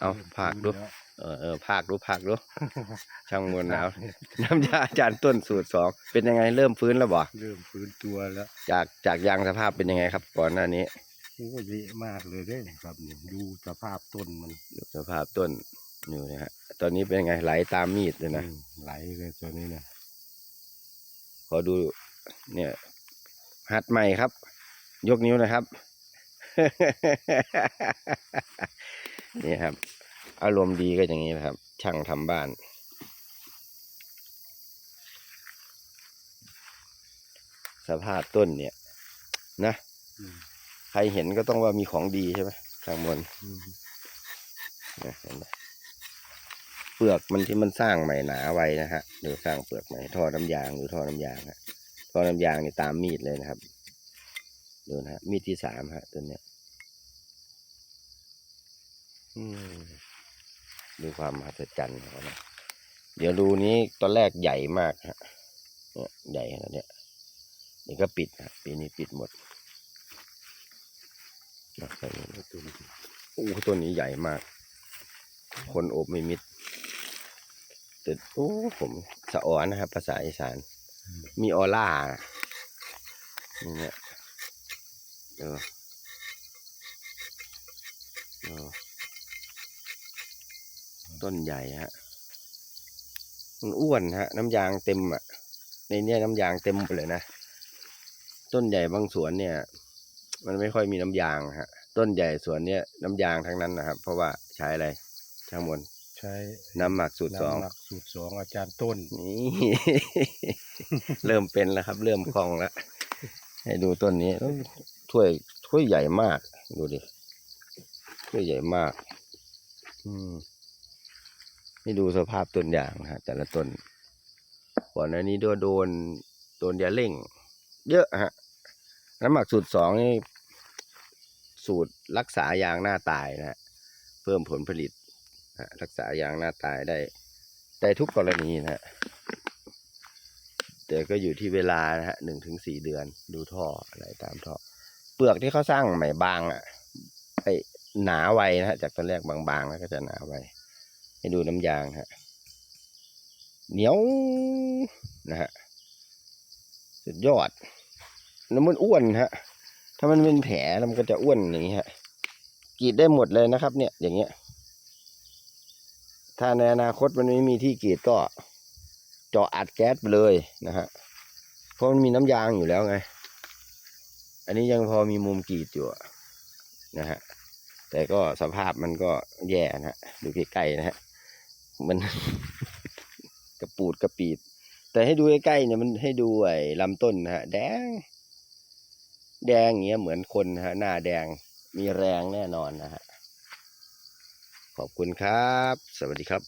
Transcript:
เอาผากดู เออเออภาคดูภาคดู ช่างมวลแล้วน้ำยาอาจารย์ต้นสูตรสองเป็นยังไงเริ่มฟื้นแล้วบ่เริ่มฟื้นตัวแล้ว จากจากยางสภาพเป็นยังไงครับ ก่อนหน้านี้โอ้เยอะมากเลยเด้ครับนี่ดูสภาพต้นมันดูสภาพต้นอยู่นะฮะตอนนี้เป็นยังไงไหลตามมีดเลยนะอืมไหลเลยตัวนี้นะขอดู เนี่ยหัดใหม่ครับ ยกนิ้วนะครับ นี่ครับ อารมณ์ดีก็อย่างนี้นะครับ ช่างทำบ้าน สภาพต้นเนี่ย นะอืมใครเห็นก็ต้องว่ามีของดีใช่ไหมช่างมวลอืมนะเห็นไหมเปลือกมันที่มันสร้างใหม่หนาไว้นะฮะหรือสร้างเปลือกใหม่ท่อน้ำยางหรือท่อน้ำยางฮะท่อน้ำยางนี่ตามมีดเลยนะครับดูนะฮะมีดที่สามฮะตัวเนี้ยอืม ดูความมหัศจรรย์ของเขานเดี๋ยวรูนี้ตอนแรกใหญ่มากฮะเนี่ยใหญ่ขนาดเนี้ยนี่ก็ปิดฮะปีนี้ปิดหมดนะใส่ตัวนี้โอ้ต้นนี้ใหญ่มาก คนโอบไม่มิดแต่โอ้ผมสะอ่อนนะครับ ภาษาอีสาน มีออร่านี่เนี่ยเออ ต้นใหญ่ฮะมันอ้วนฮะ น้ำยางเต็มอะ ในเนี้ยน้ำยางเต็มไปเลยนะ ต้นใหญ่บางสวนเนี่ย มันไม่ค่อยมีน้ำยางฮะ ต้นใหญ่สวนเนี้ยน้ำยางทั้งนั้นนะครับ เพราะว่าใช้อะไรช่างมนใช้น้ำหมักสูตรสองน้ำหมักสูตรสองอาจารย์ต้นนี่ เริ่มเป็นแล้วครับ เริ่มคล่องแล้วให้ดูต้นนี้เอ้ยถ้วยถ้วยใหญ่มาก ดูดิถ้วยใหญ่มาก อืม นี่ดูสภาพต้นยางนะฮะแต่ละต้นก่อนหน้านี้ด้วยโดนโดนยาเร่ง เยอะฮะน้ำหมักสูตรสองนี่สูตรรักษายางหน้าตายนะฮะเพิ่มผลผลิตรักษายางหน้าตายได้ได้ทุกกรณีนะฮะแต่ก็อยู่ที่เวลานะฮะหนึ่งถึงสี่เดือนดูท่ออะไรตามท่อเปลือกที่เขาสร้างใหม่บางอะไอหนาไวนะฮะจากตอนแรกบางๆแล้วก็จะหนาไว ให้ดูน้ำยางฮะ เหนียวนะฮะ สุดยอดแล้วมันอ้วนฮะ ถ้ามันเป็นแผลแล้วมันก็จะอ้วนอย่างนี้ฮะกรีดได้หมดเลยนะครับ เนี่ย อย่างเงี้ย ถ้าในอนาคตมันไม่มีที่กรีดก็เจาะอัดแก๊สไปเลยนะฮะ เพราะมันมีน้ำยางอยู่แล้วไง อันนี้ยังพอมีมุมกรีดอยู่นะฮะแต่ก็สภาพมันก็แย่นะฮะดูใกล้ๆนะฮะ มัน กระปูดกระปีด แต่ให้ดูใกล้ๆเนี่ยมันให้ดูไอ้ลำต้นนะฮะ แดง แดงเงี้ยเหมือนคนฮะ หน้าแดงมีแรงแน่นอนนะฮะ ขอบคุณครับ สวัสดีครับ